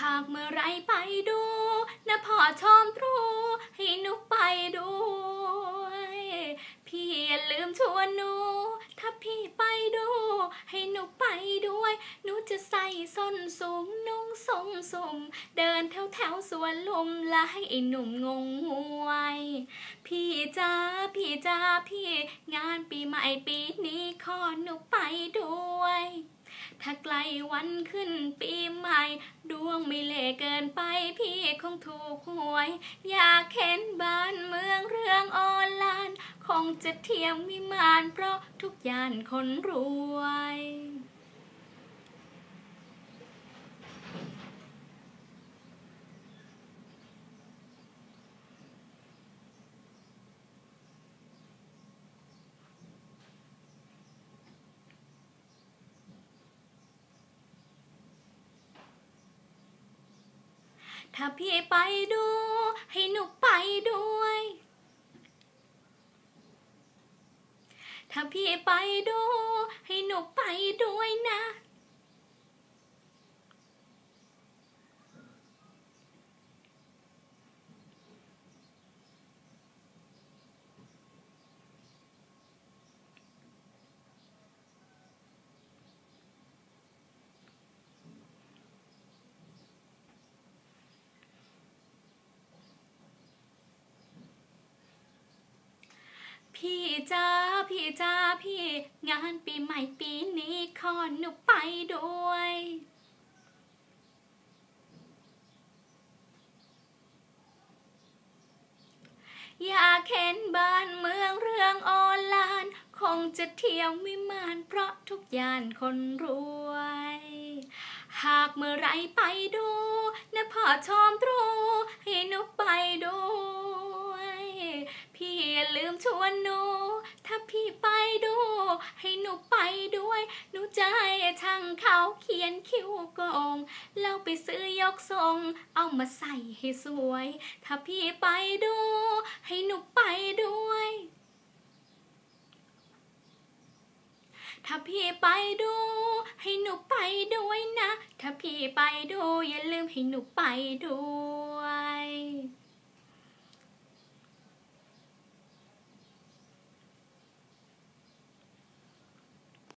หากเมื่อไรไปดูนะพ่อชมตรูให้หนูไปด้วย พี่อย่าลืมชวนหนู ถ้าพี่ไปดู ให้หนูไปด้วย หนูจะใส่ส้นสูงนุ่งทรงสุมเดินแถวแถวสวนลมและให้ไอ้หนุ่มงงงวย พี่จ้าพี่จ้าพี่งานปีใหม่ปีนี้ขอหนูไปด้วย ถ้าไกลวันขึ้นปีใหม่ ดวงไม่เล่เกินไปพี่คงถูกหวย อยากเห็นบ้านเมืองเรื่องออนไลน์คงจะเทียมวิมานเพราะทุกย่านคนรวย ถ้าพี่ไปดู ให้หนูไปด้วย ถ้าพี่ไปดู ให้หนูไปด้วยนะ พี่ จ้าพี่จ้าพี่ งานปีใหม่ปีนี้ขอหนูไปด้วยอยากเห็นบ้านเมืองเรื่องออนไลน์คงจะเที่ยววิมาน เพราะทุกย่านคนรวย หากเมื่อไรไปดูนะพ่อชมตรูให้หนูไปด้วย พี่อย่าลืมชวนหนู ถ้าพี่ไปดู ให้หนูไปด้วย หนูให้ช่างเขาเขียนคิ้วโกงแล้วไปซื้อยกทรง เอามาใส่ให้สวย ถ้าพี่ไปดู ให้หนูไปด้วย ถ้าพี่ไปดู ให้หนูไปด้วยนะ ถ้าพี่ไปดู อย่าลืมให้หนูไปด้วย